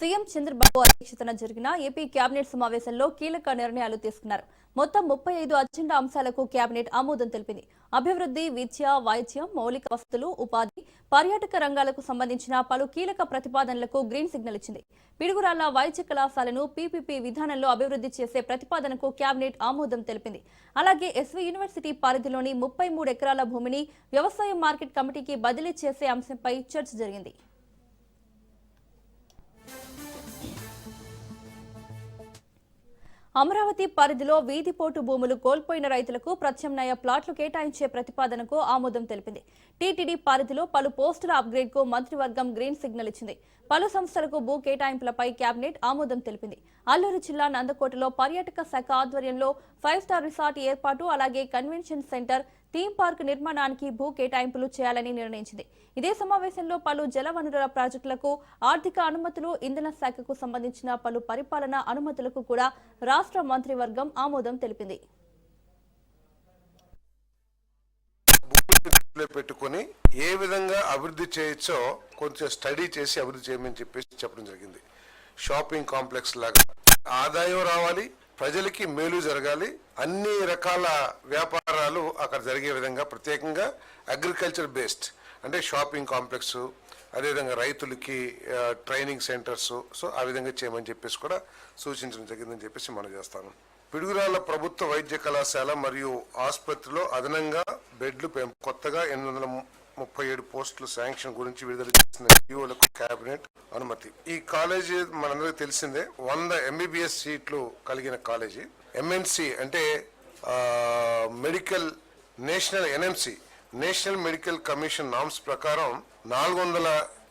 CM Chandrababu అధ్యక్షతన జరిగిన AP cabinet సమావేశంలో కీలక నిర్ణయాలు తీసుకున్నారు. మొత్తం ముప్పై ఐదు అజెండా అంశాలకు కేబినెట్ ఆమోదం తెలిపింది. అభివృద్ధి విద్య వైద్యం మౌలిక వసతులు ఉపాధి పర్యాటక రంగాలకు సంబంధించిన పలు కీలక ప్రతిపాదనలకు గ్రీన్ సిగ్నల్ ఇచ్చింది. పిడుగురాళ్ళ వైద్య కళాశాలను పీపీపీ విధానంలో అభివృద్ధి చేసే ప్రతిపాదనకు కేబినెట్ ఆమోదం తెలిపింది. అలాగే ఎస్వీ యూనివర్సిటీ పరిధిలోని ముప్పై మూడు ఎకరాల భూమిని వ్యవసాయ మార్కెట్ కమిటీకి బదిలీ చేసే అంశంపై చర్చ జరిగింది. అమరావతి పరిధిలో వీధిపోటు భూములు కోల్పోయిన రైతులకు ప్రత్యామ్నాయ ప్లాట్లు కేటాయించే ప్రతిపాదనకు ఆమోదం తెలిపింది. టీటీడీ పరిధిలో పలు పోస్టుల అప్గ్రేడ్కు మంత్రివర్గం గ్రీన్ సిగ్నల్ ఇచ్చింది. పలు సంస్థలకు భూ కేటాయింపులపై కేబినెట్ ఆమోదం తెలిపింది. అల్లూరు జిల్లా నందకోటలో పర్యాటక శాఖ ఆధ్వర్యంలో ఫైవ్ స్టార్ రిసార్ట్ ఏర్పాటు అలాగే కన్వెన్షన్ సెంటర్ థీమ్ పార్క్ నిర్మాణానికి భూ కేటాయింపులు చేయాలని నిర్ణయించింది. ఇదే సమావేశంలో పలు జలవనరుల ప్రాజెక్టులకు ఆర్థిక అనుమతులు ఇంధన శాఖకు సంబంధించిన పలు పరిపాలనా అనుమతులకు కూడా రాష్ట్ర మంత్రివర్గం ఆమోదం తెలిపింది. పెట్టుకుని పెట్టుకొని ఏ విధంగా అభివృద్ధి చేయొచ్చో కొంచెం స్టడీ చేసి అభివృద్ధి చేయమని చెప్పేసి చెప్పడం జరిగింది. షాపింగ్ కాంప్లెక్స్ లాగా ఆదాయం రావాలి ప్రజలకి మేలు జరగాలి. అన్ని రకాల వ్యాపారాలు అక్కడ జరిగే విధంగా ప్రత్యేకంగా అగ్రికల్చర్ బేస్డ్ అంటే షాపింగ్ కాంప్లెక్స్ అదేవిధంగా రైతులకి ట్రైనింగ్ సెంటర్స్ సో ఆ విధంగా చేయమని చెప్పేసి కూడా సూచించడం జరిగిందని చెప్పేసి మనం చేస్తాను. పిడుగురాళ్ళ ప్రభుత్వ వైద్య కళాశాల మరియు ఆసుపత్రిలో అదనంగా బెడ్లు కొత్తగా ఎనిమిది ముప్పై ఏడు పోస్టుల శాంక్షన్ గురించి విడుదల చేసిన జీవోలకు కేబినెట్ అనుమతి. ఈ కాలేజీ మనందరికీ తెలిసిందే వంద ఎంబీబీఎస్ సీట్లు కలిగిన కాలేజీ. ఎంఎన్సి అంటే medical national NMC national medical commission norms ప్రకారం నాలుగు వందల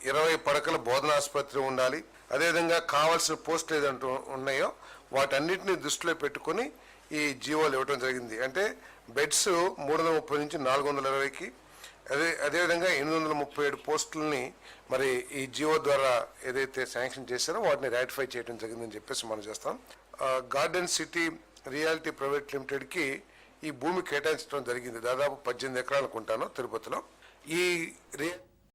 ఇరవై పడకల బోధనాసుపత్రి ఉండాలి. అదేవిధంగా కావాల్సిన పోస్టులు ఏదంటూ ఉన్నాయో వాటన్నిటిని దృష్టిలో పెట్టుకొని ఈ జీవోలు ఇవ్వడం జరిగింది. అంటే బెడ్స్ మూడు వందల ముప్పై నుంచి నాలుగు వందల ఇరవైకి అదే అదేవిధంగా ఎనిమిది వందల ముప్పై ఏడు పోస్టులని మరి ఈ జియో ద్వారా ఏదైతే శాంక్షన్ చేశారో వాటిని రాటిఫై చేయడం జరిగిందని చెప్పేసి మనం చేస్తాం. గార్డెన్ సిటీ రియాలిటీ ప్రైవేట్ లిమిటెడ్కి ఈ భూమి కేటాయించడం జరిగింది. దాదాపు పద్దెనిమిది ఎకరాలు అనుకుంటాను తిరుపతిలో. ఈ రియల్